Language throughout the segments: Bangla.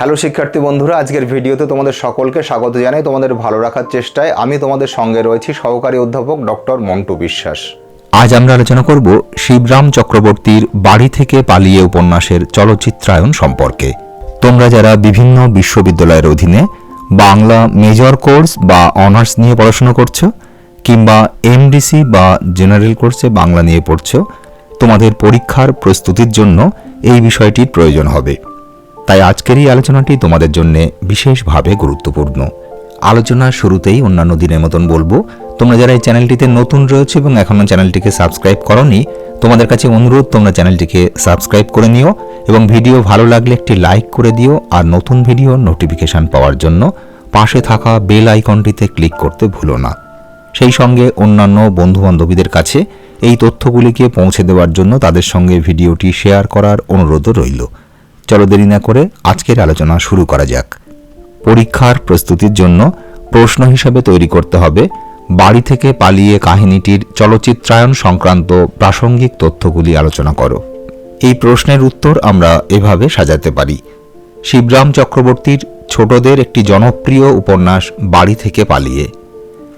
হ্যালো শিক্ষার্থী বন্ধুরা, আজকের ভিডিওতে তোমাদের সকলকে স্বাগত জানাই তোমাদের ভালো রাখার চেষ্টায়। আমি তোমাদের সঙ্গে রয়েছি সহকারী অধ্যাপক ডক্টর মন্টু বিশ্বাস। আজ আমরা আলোচনা করব শিবরাম চক্রবর্তীর বাড়ি থেকে পালিয়ে উপন্যাসের চলচ্চিত্রায়ন সম্পর্কে। তোমরা যারা বিভিন্ন বিশ্ববিদ্যালয়ের অধীনে বাংলা মেজর কোর্স বা অনার্স নিয়ে পড়াশোনা করছ, কিংবা এমডিসি বা জেনারেল কোর্সে বাংলা নিয়ে পড়ছো, তোমাদের পরীক্ষার প্রস্তুতির জন্য এই বিষয়টির প্রয়োজন হবে। তাই আজকের এই আলোচনাটি তোমাদের জন্য বিশেষভাবে গুরুত্বপূর্ণ। আলোচনার শুরুতেই অন্যান্য দিনের মতন বলব, তোমরা যারা এই চ্যানেলটিতে নতুন রয়েছে এবং এখনও চ্যানেলটিকে সাবস্ক্রাইব করনি, তোমাদের কাছে অনুরোধ, তোমরা চ্যানেলটিকে সাবস্ক্রাইব করে নিও এবং ভিডিও ভালো লাগলে একটি লাইক করে দিও আর নতুন ভিডিও নোটিফিকেশন পাওয়ার জন্য পাশে থাকা বেল আইকনটিতে ক্লিক করতে ভুলো না। সেই সঙ্গে অন্যান্য বন্ধু বান্ধবীদের কাছে এই তথ্যগুলিকে পৌঁছে দেওয়ার জন্য তাদের সঙ্গে ভিডিওটি শেয়ার করার অনুরোধও রইল। চলো দেরি না করে আজকের আলোচনা শুরু করা যাক। পরীক্ষার প্রস্তুতির জন্য প্রশ্ন হিসাবে তৈরি করতে হবে, বাড়ি থেকে পালিয়ে কাহিনীটির চলচ্চিত্রায়ন সংক্রান্ত প্রাসঙ্গিক তথ্যগুলি আলোচনা করো। এই প্রশ্নের উত্তর আমরা এভাবে সাজাতে পারি। শিবরাম চক্রবর্তীর ছোটদের একটি জনপ্রিয় উপন্যাস, বাড়ি থেকে পালিয়ে।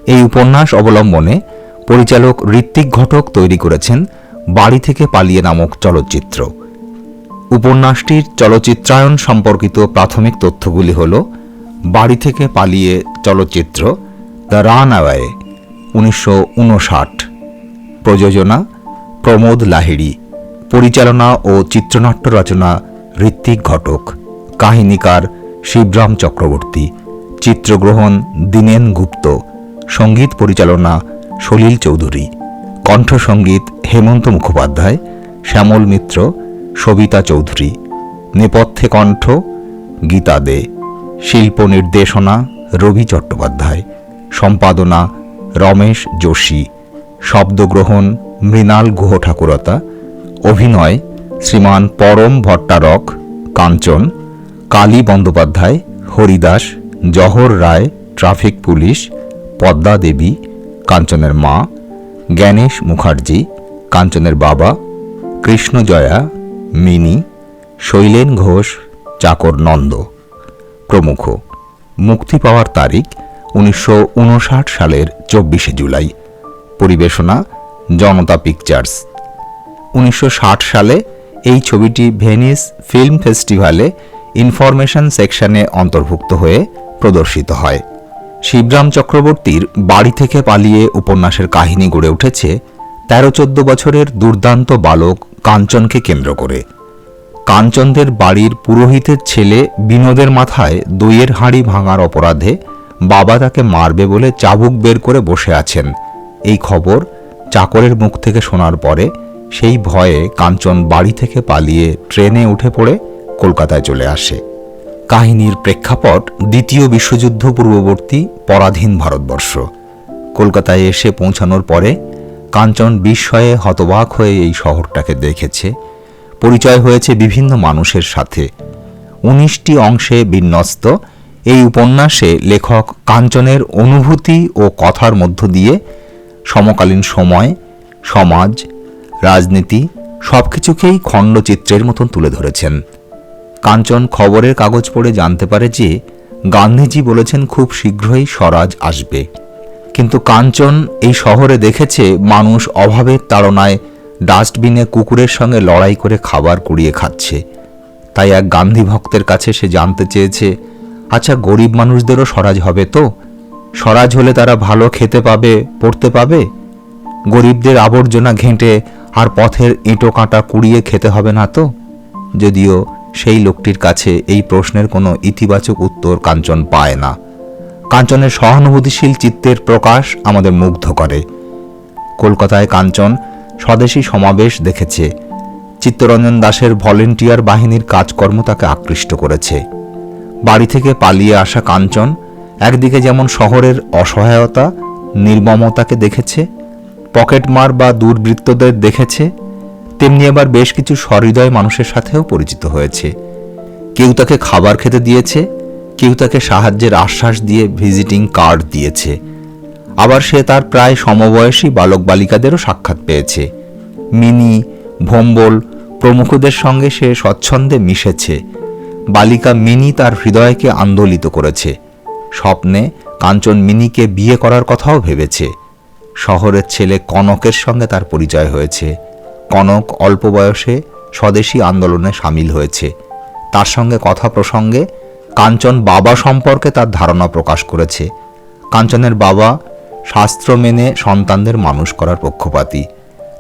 এই উপন্যাস অবলম্বনে পরিচালক ঋত্বিক ঘটক তৈরি করেছেন, বাড়ি থেকে পালিয়ে নামক চলচ্চিত্র। উপন্যাসটির চলচ্চিত্রায়ন সম্পর্কিত প্রাথমিক তথ্যগুলি হল, বাড়ি থেকে পালিয়ে চলচ্চিত্র, দ্য রান অ্যাওয়ে, উনিশশো প্রযোজনা, প্রমোদ লাহিড়ী, পরিচালনা ও চিত্রনাট্য রচনা ঋত্বিক ঘটক, কাহিনীকার শিবরাম চক্রবর্তী, চিত্রগ্রহণ দীনেন গুপ্ত, সংগীত পরিচালনা সলিল চৌধুরী, কণ্ঠসঙ্গীত হেমন্ত মুখোপাধ্যায়, শ্যামল মিত্র সবিতা চৌধুরী, নেপথ্যে কণ্ঠ গীতা দে, শিল্প নির্দেশনা রবি চট্টোপাধ্যায়, সম্পাদনা রমেশ যোশী, শব্দগ্রহণ মৃণাল গুহ ঠাকুরতা অভিনয় শ্রীমান পরম ভট্টারক কাঞ্চন, কালী বন্দ্যোপাধ্যায়, হরিদাস, জহর রায়, ট্রাফিক পুলিশ, পদ্মা দেবী, কাঞ্চনের মা, জ্ঞানেশ মুখার্জি, কাঞ্চনের বাবা, কৃষ্ণজয়া মিনি, শৈলেন ঘোষ, চাকর নন্দ। প্রমুখ। মুক্তি পাওয়ার তারিখ উনিশশো উনষাট সালের চব্বিশে জুলাই। পরিবেশনা, জনতা পিকচার্স। উনিশশো ষাট সালে এই ছবিটি ভেনিস ফিল্ম ফেস্টিভ্যালে ইনফরমেশন সেকশনে অন্তর্ভুক্ত হয়ে প্রদর্শিত হয়। শিবরাম চক্রবর্তীর বাড়ি থেকে পালিয়ে উপন্যাসের কাহিনী গড়ে উঠেছে তেরো চোদ্দ বছরের দুর্দান্ত বালক কাঞ্চনকে কেন্দ্র করে। কাঞ্চনদের বাড়ির পুরোহিতের ছেলে বিনোদের মাথায় দইয়ের হাঁড়ি ভাঙার অপরাধে বাবা তাকে মারবে বলে চাবুক বের করে বসে আছেন। এই খবর চাকরের মুখ থেকে শোনার পরে সেই ভয়ে কাঞ্চন বাড়ি থেকে পালিয়ে ট্রেনে উঠে পড়ে কলকাতায় চলে আসে। কাহিনীর প্রেক্ষাপট দ্বিতীয় বিশ্বযুদ্ধ পূর্ববর্তী পরাধীন ভারতবর্ষ। কলকাতায় এসে পৌঁছানোর পরে কাঞ্চন বিস্ময়ে হতবাক হয়ে এই শহরটাকে দেখেছে। পরিচয় হয়েছে বিভিন্ন মানুষের সাথে। উনিশটি অংশে বিন্যস্ত এই উপন্যাসে লেখক কাঞ্চনের অনুভূতি ও কথার মধ্য দিয়ে সমকালীন সময়, সমাজ, রাজনীতি সব কিছুকেই খণ্ডচিত্রের মতন তুলে ধরেছেন। কাঞ্চন খবরের কাগজ পড়ে জানতে পারে যে, গান্ধীজি বলেছেন, খুব শীঘ্রই স্বরাজ আসবে। কিন্তু কাঞ্চন এই শহরে দেখেছে মানুষ অভাবের তাড়নায় ডাস্টবিনে কুকুরের সঙ্গে লড়াই করে খাবার কুড়িয়ে খাচ্ছে। তাই এক গান্ধী ভক্তের কাছে সে জানতে চেয়েছে আচ্ছা গরিব মানুষদেরও স্বরাজ হবে তো? স্বরাজ হলে তারা ভালো খেতে পাবে, পড়তে পাবে? গরিবদের আবর্জনা ঘেঁটে আর পথের ইঁটো কাঁটা কুড়িয়ে খেতে হবে না তো? যদিও সেই লোকটির কাছে এই প্রশ্নের কোনো ইতিবাচক উত্তর কাঞ্চন পায় না। কাঞ্চনের সহানুভূতিশীল চিত্তের প্রকাশ আমাদের মুগ্ধ করে। কলকাতায় কাঞ্চন স্বদেশী সমাবেশ দেখেছে। চিত্তরঞ্জন দাসের ভলেন্টিয়ার বাহিনীর কাজকর্ম তাকে আকৃষ্ট করেছে। বাড়ি থেকে পালিয়ে আসা কাঞ্চন একদিকে যেমন শহরের অসহায়তা, নির্মমতাকে দেখেছে, পকেটমার বা দুর্বৃত্তদের দেখেছে, তেমনি আবার বেশ কিছু সহৃদয় মানুষের সাথেও পরিচিত হয়েছে। কেউ তাকে খাবার খেতে দিয়েছে কেউ তাকে সাহায্যের আশ্বাস দিয়ে ভিজিটিং কার্ড দিয়েছে। আবার সে তার প্রায় সমবয়সী বালক বালিকাদেরও সাক্ষাৎ পেয়েছে। মিনি, ভম্বল প্রমুখদের সঙ্গে সে স্বচ্ছন্দে মিশেছে। বালিকা মিনি তার হৃদয়কে আন্দোলিত করেছে। স্বপ্নে কাঞ্চন মিনিকে বিয়ে করার কথাও ভেবেছে। শহরের ছেলে কনকের সঙ্গে তার পরিচয় হয়েছে। কনক অল্প বয়সে স্বদেশী আন্দোলনে সামিল হয়েছে। তার সঙ্গে কথা প্রসঙ্গে কাঞ্চন বাবা সম্পর্কে তার ধারণা প্রকাশ করেছে। কাঞ্চনের বাবা শাস্ত্র মেনে সন্তানদের মানুষ করার পক্ষপাতী।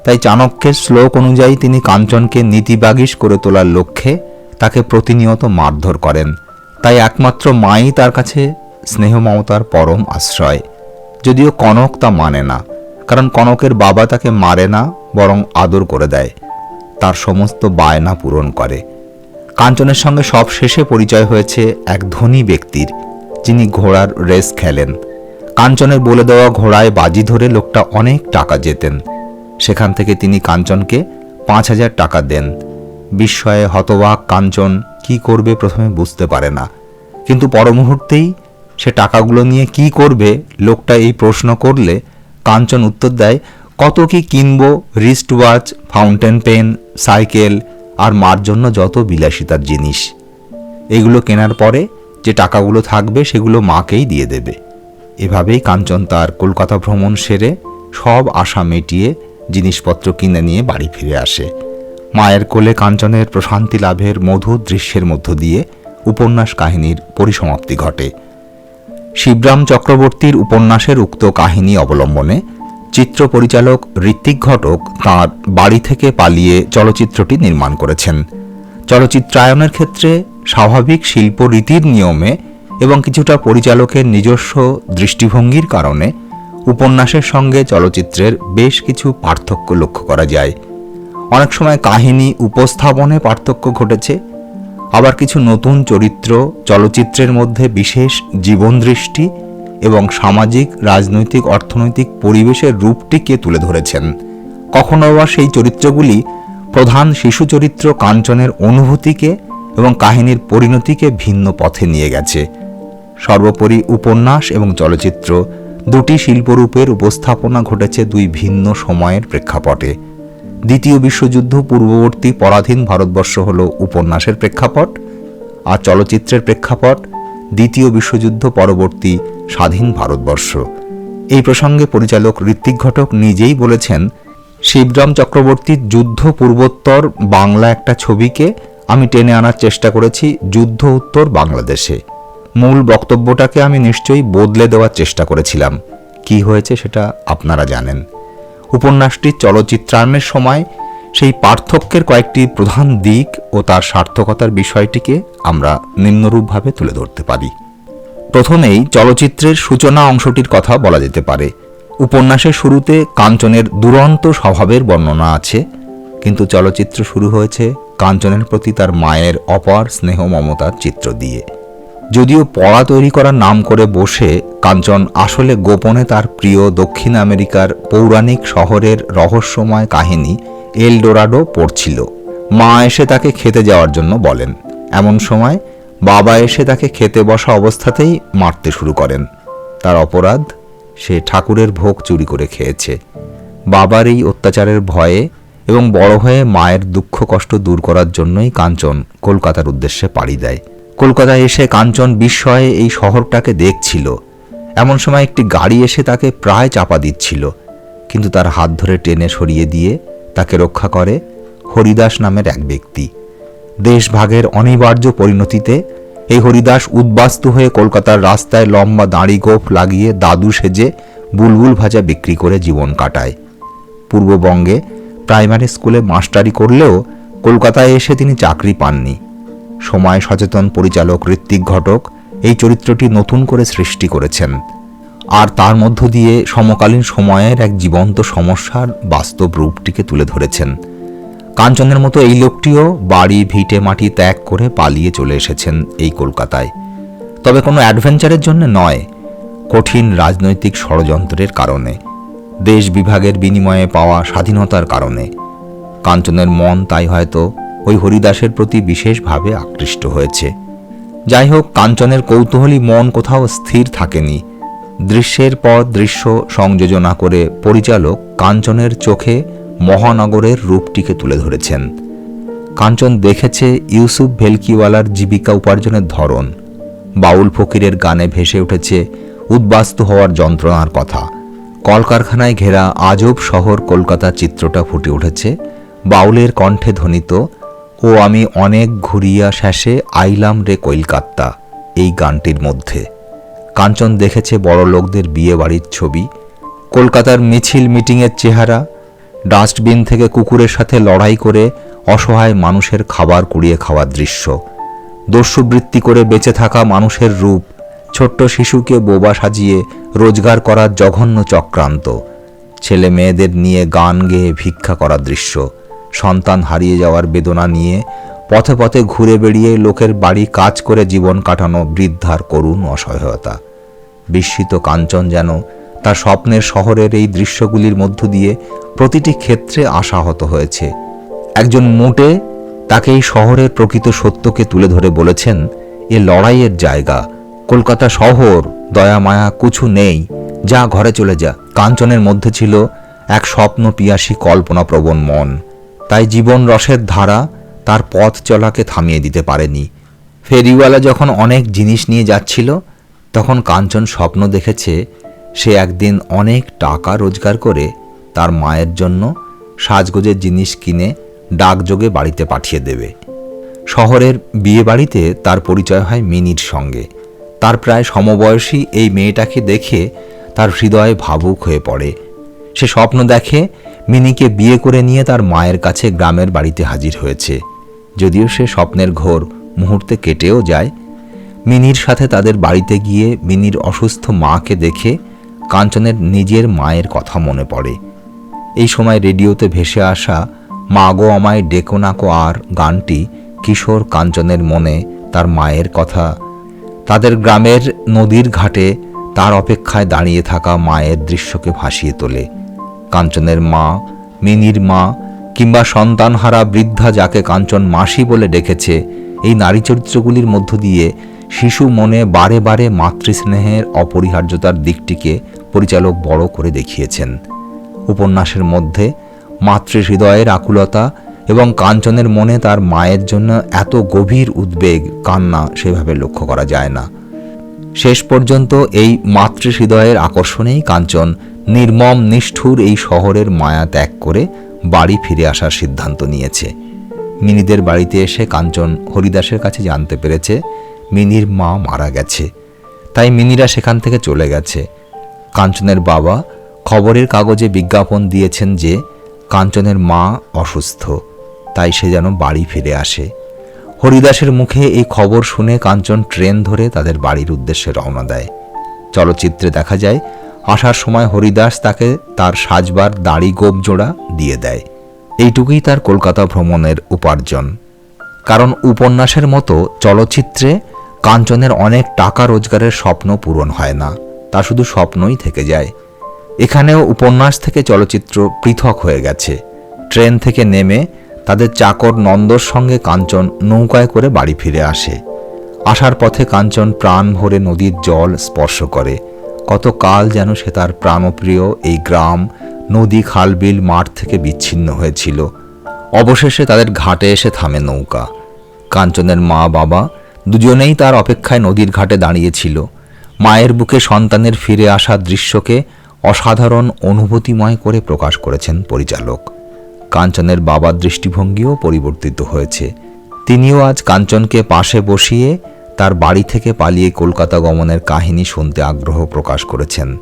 তাই চাণক্যের শ্লোক অনুযায়ী তিনি কাঞ্চনকে নীতিবাগীশ করে তোলার লক্ষ্যে তাকে প্রতিনিয়ত মারধর করেন। তাই একমাত্র মাই তার কাছে স্নেহ মমতার পরম আশ্রয়। যদিও কনক তা মানে না, কারণ কনকের বাবা তাকে মারে না, বরং আদর করে দেয়। তার সমস্ত বায়না পূরণ করে। কাঞ্চনের সঙ্গে সব শেষে পরিচয় হয়েছে এক ধনী ব্যক্তির, যিনি ঘোড়ার রেস খেলেন। কাঞ্চনের বলে দেওয়া ঘোড়ায় বাজি ধরে লোকটা অনেক টাকা জেতেন। সেখান থেকে তিনি কাঞ্চনকে পাঁচ হাজার টাকা দেন। বিস্ময়ে হতবাক কাঞ্চন কি করবে প্রথমে বুঝতে পারে না। কিন্তু পরমুহূর্তেই সে টাকাগুলো নিয়ে কি করবে লোকটা এই প্রশ্ন করলে কাঞ্চন উত্তর দেয়, কত কি কিনবো wrist watch fountain pen cycle আর মার জন্য যত বিলাসিতার জিনিস। এগুলো কেনার পরে যে টাকাগুলো থাকবে সেগুলো মাকেই দিয়ে দেবে। এভাবেই কাঞ্চন তার কলকাতা ভ্রমণ সেরে সব আশা মিটিয়ে জিনিসপত্র কিনে নিয়ে বাড়ি ফিরে আসে। মায়ের কোলে কাঞ্চনের প্রশান্তি লাভের মধুর দৃশ্যের মধ্য দিয়ে উপন্যাস কাহিনীর পরিসমাপ্তি ঘটে। শিবরাম চক্রবর্তীর উপন্যাসের উক্ত কাহিনী অবলম্বনে চিত্র পরিচালক ঋত্বিক ঘটক তাঁর বাড়ি থেকে পালিয়ে চলচ্চিত্রটি নির্মাণ করেছেন। চলচ্চিত্রায়নের ক্ষেত্রে স্বাভাবিক শিল্প রীতির নিয়মে এবং কিছুটা পরিচালকের নিজস্ব দৃষ্টিভঙ্গির কারণে উপন্যাসের সঙ্গে চলচ্চিত্রের বেশ কিছু পার্থক্য লক্ষ্য করা যায়। অনেক সময় কাহিনী উপস্থাপনে পার্থক্য ঘটেছে, আবার কিছু নতুন চরিত্র চলচ্চিত্রের মধ্যে বিশেষ জীবনদৃষ্টি এবং সামাজিক, রাজনৈতিক, অর্থনৈতিক পরিবেশের রূপটিকে তুলে ধরেছেন? কখনো বা সেই চরিত্রগুলি প্রধান শিশু চরিত্র কাঞ্চনের অনুভূতিকে এবং কাহিনীর পরিণতিকে ভিন্ন পথে নিয়ে গেছে? সর্বোপরি উপন্যাস এবং চলচ্চিত্র দুটি শিল্পরূপের উপস্থাপনা ঘটেছে দুই ভিন্ন সময়ের প্রেক্ষাপটে। দ্বিতীয় বিশ্বযুদ্ধ পূর্ববর্তী পরাধীন ভারতবর্ষ হল উপন্যাসের প্রেক্ষাপট আর চলচ্চিত্রের প্রেক্ষাপট। দ্বিতীয় বিশ্বযুদ্ধ পরবর্তী স্বাধীন ভারতবর্ষ। এই প্রসঙ্গে পরিচালক ঋত্বিক ঘটক নিজেই বলেছেন, শিবরাম চক্রবর্তীর যুদ্ধ পূর্বোত্তর বাংলা একটা ছবিকে আমি টেনে আনার চেষ্টা করেছি যুদ্ধ উত্তর বাংলাদেশে। মূল বক্তব্যটাকে আমি নিশ্চয়ই বদলে দেওয়ার চেষ্টা করেছিলাম। কি হয়েছে সেটা আপনারা জানেন। উপন্যাসটির চলচ্চিত্রায়নের সময় সেই পার্থক্যের কয়েকটি প্রধান দিক ও তার সার্থকতার বিষয়টিকে আমরা নিম্নরূপভাবে তুলে ধরতে পারি। প্রথমেই চলচ্চিত্রের সূচনা অংশটির কথা বলা যেতে পারে। উপন্যাসের শুরুতে কাঞ্চনের দুরন্ত স্বভাবের বর্ণনা আছে, কিন্তু চলচ্চিত্র শুরু হয়েছে কাঞ্চনের প্রতি তার মায়ের অপার স্নেহ মমতার চিত্র দিয়ে। যদিও পড়া তৈরি করার নাম করে বসে, কাঞ্চন আসলে গোপনে তার প্রিয় দক্ষিণ আমেরিকার পৌরাণিক শহরের রহস্যময় কাহিনী এলডোরাডো পড়ছিল। মা এসে তাকে খেতে যাওয়ার জন্য বলেন। এমন সময় বাবা এসে তাকে খেতে বসা অবস্থাতেই মারতে শুরু করেন। তার অপরাধ, সে ঠাকুরের ভোগ চুরি করে খেয়েছে। বাবার এই অত্যাচারের ভয়ে এবং বড় হয়ে মায়ের দুঃখ কষ্ট দূর করার জন্যই কাঞ্চন কলকাতার উদ্দেশ্যে পাড়ি দেয়। কলকাতায় এসে কাঞ্চন বিস্ময়ে এই শহরটাকে দেখছিল। এমন সময় একটি গাড়ি এসে তাকে প্রায় চাপা দিচ্ছিল। কিন্তু তার হাত ধরে টেনে সরিয়ে দিয়ে তাকে রক্ষা করে হরিদাস নামের এক ব্যক্তি। দেশভাগের অনিবার্য পরিণতিতে এই হরিদাস উদ্বাস্তু হয়ে কলকাতার রাস্তায় লম্বা দাড়ি গোফ লাগিয়ে দাদু সেজে বুলবুল ভাজা বিক্রি করে জীবন কাটায়। পূর্ববঙ্গে প্রাইমারি স্কুলে মাস্টারি করলেও কলকাতায় এসে তিনি চাকরি পাননি। সময় সচেতন পরিচালক ঋত্বিক ঘটক এই চরিত্রটি নতুন করে সৃষ্টি করেছেন। আর তার মধ্য দিয়ে সমকালীন সময়ের এক জীবন্ত সমস্যার বাস্তব রূপটিকে তুলে ধরেছেন। কাঞ্চনের মতো এই লোকটিও বাড়ি, ভিটে, মাটি ত্যাগ করে পালিয়ে চলে এসেছেন এই কলকাতায়। তবে কোনো অ্যাডভেঞ্চারের জন্য নয়, কঠিন রাজনৈতিক ষড়যন্ত্রের কারণে, দেশ বিভাগের বিনিময়ে পাওয়া স্বাধীনতার কারণে। কাঞ্চনের মন তাই হয়তো ওই হরিদাসের প্রতি বিশেষভাবে আকৃষ্ট হয়েছে। যাই হোক, কাঞ্চনের কৌতূহলী মন কোথাও স্থির থাকেনি। দৃশ্যের পর দৃশ্য সংযোজনা করে পরিচালক কাঞ্চনের চোখে মহানগরের রূপটিকে তুলে ধরেছেন। কাঞ্চন দেখেছে ইউসুফ ভেলকিওয়ালার জীবিকা উপার্জনের ধরন। বাউল ফকিরের গানে ভেসে উঠেছে উদ্বাস্তু হওয়ার যন্ত্রণার কথা। কলকারখানায় ঘেরা আজব শহর কলকাতা চিত্রটা ফুটে উঠেছে। বাউলের কণ্ঠে ধ্বনিত, ও আমি অনেক ঘুরিয়া শেষে আইলাম রে কলকাতা এই গানটির মধ্যে। কাঞ্চন দেখেছে বড় লোকদের বিয়ে বাড়ির ছবি। কলকাতার মিছিল মিটিংয়ের চেহারা ডাস্টবিন থেকে কুকুরের সাথে লড়াই করে অসহায় মানুষের খাবার কুড়িয়ে খাওয়ার দৃশ্য। দস্যুবৃত্তি করে বেঁচে থাকা মানুষের রূপ, ছোট্ট শিশুকে বোবা সাজিয়ে রোজগার করার জঘন্য চক্রান্ত, ছেলে মেয়েদের নিয়ে গান গেয়ে ভিক্ষা করার দৃশ্য, সন্তান হারিয়ে যাওয়ার বেদনা নিয়ে পথে পথে ঘুরে বেড়িয়ে লোকের বাড়ি কাজ করে জীবন কাটানো বৃদ্ধার করুণ অসহায়তা। বিস্মিত কাঞ্চন যেন তার স্বপ্নের শহরের এই দৃশ্যগুলির মধ্য দিয়ে প্রতিটি ক্ষেত্রে আশাহত হয়েছে। একজন মোটে তাকে এই শহরের প্রকৃত সত্যকে তুলে ধরে বলেছেন, এ লড়াইয়ের জায়গা। কলকাতা শহর, দয়া মায়া কিছু নেই। যা ঘরে চলে যা। কাঞ্চনের মধ্যে ছিল এক স্বপ্ন পিয়াসী, কল্পনাপ্রবণ মন। তাই জীবন রসের ধারা তার পথ চলাকে থামিয়ে দিতে পারেনি। ফেরিওয়ালা যখন অনেক জিনিস নিয়ে যাচ্ছিল, তখন কাঞ্চন স্বপ্ন দেখেছে সে একদিন অনেক টাকা রোজগার করে তার মায়ের জন্য সাজগোজের জিনিস কিনে ডাকযোগে বাড়িতে পাঠিয়ে দেবে। শহরের বিয়ে বাড়িতে তার পরিচয় হয় মিনির সঙ্গে। তার প্রায় সমবয়সী এই মেয়েটাকে দেখে তার হৃদয় ভাবুক হয়ে পড়ে। সে স্বপ্ন দেখে মিনিকে বিয়ে করে নিয়ে তার মায়ের কাছে গ্রামের বাড়িতে হাজির হয়েছে। যদিও সে স্বপ্নের ঘোর মুহূর্তে কেটেও যায়, মিনির সাথে তাদের বাড়িতে গিয়ে মিনির অসুস্থ মাকে দেখে কাঞ্চনের নিজের মায়ের কথা মনে পড়ে। এই সময় রেডিওতে ভেসে আসা মাগো আমায় ডেকো নাকো আর গানটি কিশোর কাঞ্চনের মনে তার মায়ের কথা। তাদের গ্রামের নদীর ঘাটে তার অপেক্ষায় দাঁড়িয়ে থাকা মায়ের দৃশ্যকে ভাসিয়ে তোলে। কাঞ্চনের মা, মিনির মা কিংবা সন্তানহারা বৃদ্ধা যাকে কাঞ্চন মাসি বলে ডেকেছে, এই নারী চরিত্রগুলির মধ্য দিয়ে শিশু মনে বারে বারে মাতৃস্নেহের অপরিহার্যতার দিকটিকে পরিচালক বড় করে দেখিয়েছেন। উপন্যাসের মধ্যে মাতৃ হৃদয়ের আকুলতা এবং কাঞ্চনের মনে তার মায়ের জন্য এত গভীর উদ্বেগ, কান্না সেভাবে লক্ষ্য করা যায় না। শেষ পর্যন্ত এই মাতৃ হৃদয়ের আকর্ষণেই কাঞ্চন নির্মম, নিষ্ঠুর এই শহরের মায়া ত্যাগ করে বাড়ি ফিরে আসার সিদ্ধান্ত নিয়েছে। মিনিদের বাড়িতে এসে কাঞ্চন হরিদাসের কাছে জানতে পেরেছে, মিনির মা মারা গেছে। তাই মিনিরা সেখান থেকে চলে গেছে। কাঞ্চনের বাবা খবরের কাগজে বিজ্ঞাপন দিয়েছেন যে কাঞ্চনের মা অসুস্থ, তাই সে যেন বাড়ি ফিরে আসে। হরিদাসের মুখে এই খবর শুনে কাঞ্চন ট্রেন ধরে তাদের বাড়ির উদ্দেশ্যে রওনা দেয়। চলচ্চিত্রে দেখা যায়, আসার সময় হরিদাস তাকে তার সাজবার দাড়ি গোপ জোড়া দিয়ে দেয়। এইটুকুই তার কলকাতা ভ্রমণের উপার্জন। কারণ উপন্যাসের মতো চলচ্চিত্রে কাঞ্চনের অনেক টাকা রোজগারের স্বপ্ন পূরণ হয় না। তা শুধু স্বপ্নই থেকে যায়। এখানেও উপন্যাস থেকে চলচ্চিত্র পৃথক হয়ে গেছে। ট্রেন থেকে নেমে তাদের চাকর নন্দর সঙ্গে কাঞ্চন নৌকায় করে বাড়ি ফিরে আসে। আসার পথে কাঞ্চন প্রাণ ভরে নদীর জল স্পর্শ করে। কত কাল যেন সে তার প্রাণপ্রিয় এই গ্রাম, নদী, খালবিল, মাঠ থেকে বিচ্ছিন্ন হয়েছিল। অবশেষে তাদের ঘাটে এসে থামে নৌকা। কাঞ্চনের মা বাবা দুজনেই তার অপেক্ষায় নদীর ঘাটে দাঁড়িয়েছিল। মায়ের বুকে সন্তানের ফিরে আসা দৃশ্যকে অসাধারণ অনুভূতিময় করে প্রকাশ করেছেন পরিচালক। কাঞ্চনের বাবার দৃষ্টিভঙ্গিও পরিবর্তিত হয়েছে। তিনিও আজ কাঞ্চনকে পাশে বসিয়ে তার বাড়ি থেকে পালিয়ে কলকাতা গমনের কাহিনী শুনতে আগ্রহ প্রকাশ করেছেন।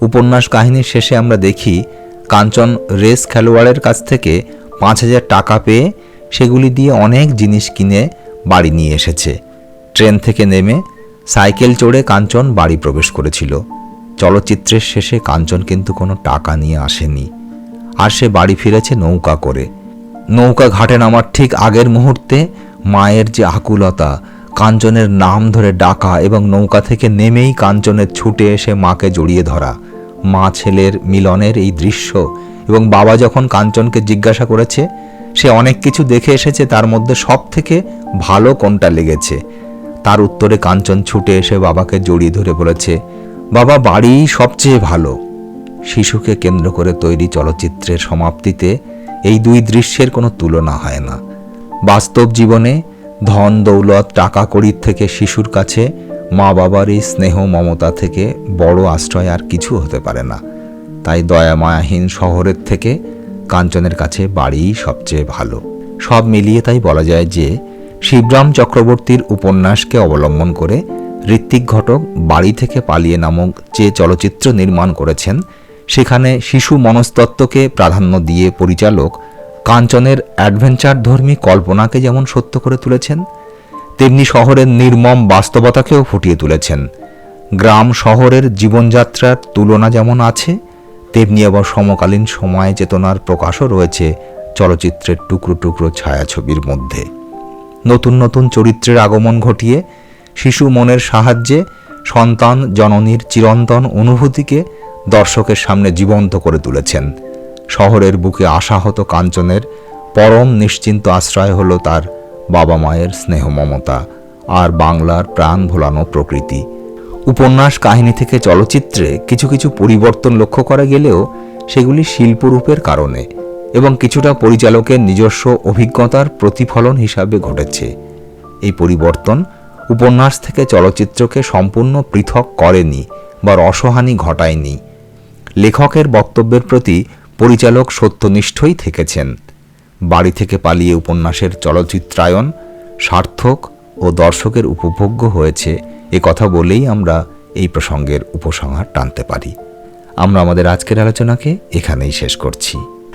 উপন্যাস কাহিনীর শেষে আমরা দেখি, কাঞ্চন রেস খেলোয়াড়ের কাছ থেকে পাঁচ হাজার টাকা পেয়ে সেগুলি দিয়ে অনেক জিনিস কিনে বাড়ি নিয়ে এসেছে। ট্রেন থেকে নেমে সাইকেল চড়ে কাঞ্চন বাড়ি প্রবেশ করেছিল। চলচ্চিত্রের শেষে কাঞ্চন কিন্তু কোনো টাকা নিয়ে আসেনি। আর সে বাড়ি ফিরেছে নৌকা করে। নৌকা ঘাটে নামার ঠিক আগের মুহূর্তে মায়ের যে আকুলতা, কাঞ্চনের নাম ধরে ডাকা এবং নৌকা থেকে নেমেই কাঞ্চনের ছুটে এসে মাকে জড়িয়ে ধরা। মা ছেলের মিলনের এই দৃশ্য এবং বাবা যখন কাঞ্চনকে জিজ্ঞাসা করেছে, সে অনেক কিছু দেখে এসেছে, তার মধ্যে সব থেকে ভালো কোনটা লেগেছে। তার উত্তরে কাঞ্চন ছুটে এসে বাবাকে জড়িয়ে ধরে বলেছে, বাবা, বাড়ি সবচেয়ে ভালো। শিশুকে কেন্দ্র করে তৈরি চলচ্চিত্রের সমাপ্তিতে এই দুই দৃশ্যের কোনো তুলনা হয় না। বাস্তব জীবনে ধন, দৌলত টাকা কড়ির থেকে শিশুর কাছে মা বাবার এই স্নেহ, মমতা থেকে বড় আশ্রয় আর কিছু হতে পারে না। তাই দয়া, মায়াহীন শহরের থেকে কাঞ্চনের কাছে বাড়িই সবচেয়ে ভালো। সব মিলিয়ে তাই বলা যায় যে শিবরাম চক্রবর্তীর উপন্যাসকে অবলম্বন করে ঋত্বিক ঘটক বাড়ি থেকে পালিয়ে নামক যে চলচ্চিত্র নির্মাণ করেছেন, সেখানে শিশু মনস্তত্ত্বকে প্রাধান্য দিয়ে পরিচালক কাঞ্চনের অ্যাডভেঞ্চার ধর্মী কল্পনাকে যেমন সত্য করে তুলেছেন, তেমনি শহরের নির্মম বাস্তবতাকেও ফুটিয়ে তুলেছেন। গ্রাম শহরের জীবনযাত্রার তুলনা যেমন আছে, তেমনি আবার সমকালীন সময় চেতনার প্রকাশও রয়েছে চলচ্চিত্রের টুকরো টুকরো ছায়াছবির মধ্যে। নতুন নতুন চরিত্রের আগমন ঘটিয়ে শিশু মনের সাহায্যে সন্তান জননীর চিরন্তন অনুভূতিকে দর্শকের সামনে জীবন্ত করে তুলেছেন। শহরের বুকে আশাহত কাঞ্চনের পরম নিশ্চিন্ত আশ্রয় হলো তার বাবা মায়ের স্নেহ মমতা আর বাংলার প্রাণ ভোলানো প্রকৃতি। উপন্যাস, কাহিনী থেকে চলচ্চিত্রে কিছু কিছু পরিবর্তন লক্ষ্য করা গেলেও সেগুলি শিল্পরূপের কারণে। এবং কিছুটা পরিচালকের নিজস্ব অভিজ্ঞতার প্রতিফলন হিসাবে ঘটেছে। এই পরিবর্তন উপন্যাস থেকে চলচ্চিত্রকে সম্পূর্ণ পৃথক করেনি বা রসহানি ঘটায়নি। লেখকের বক্তব্যের প্রতি পরিচালক সত্যনিষ্ঠই থেকেছেন। বাড়ি থেকে পালিয়ে উপন্যাসের চলচ্চিত্রায়ন সার্থক ও দর্শকের উপভোগ্য হয়েছে। এ কথা বলেই আমরা এই প্রসঙ্গের উপসংহার টানতে পারি। আমরা আমাদের আজকের আলোচনাকে এখানেই শেষ করছি।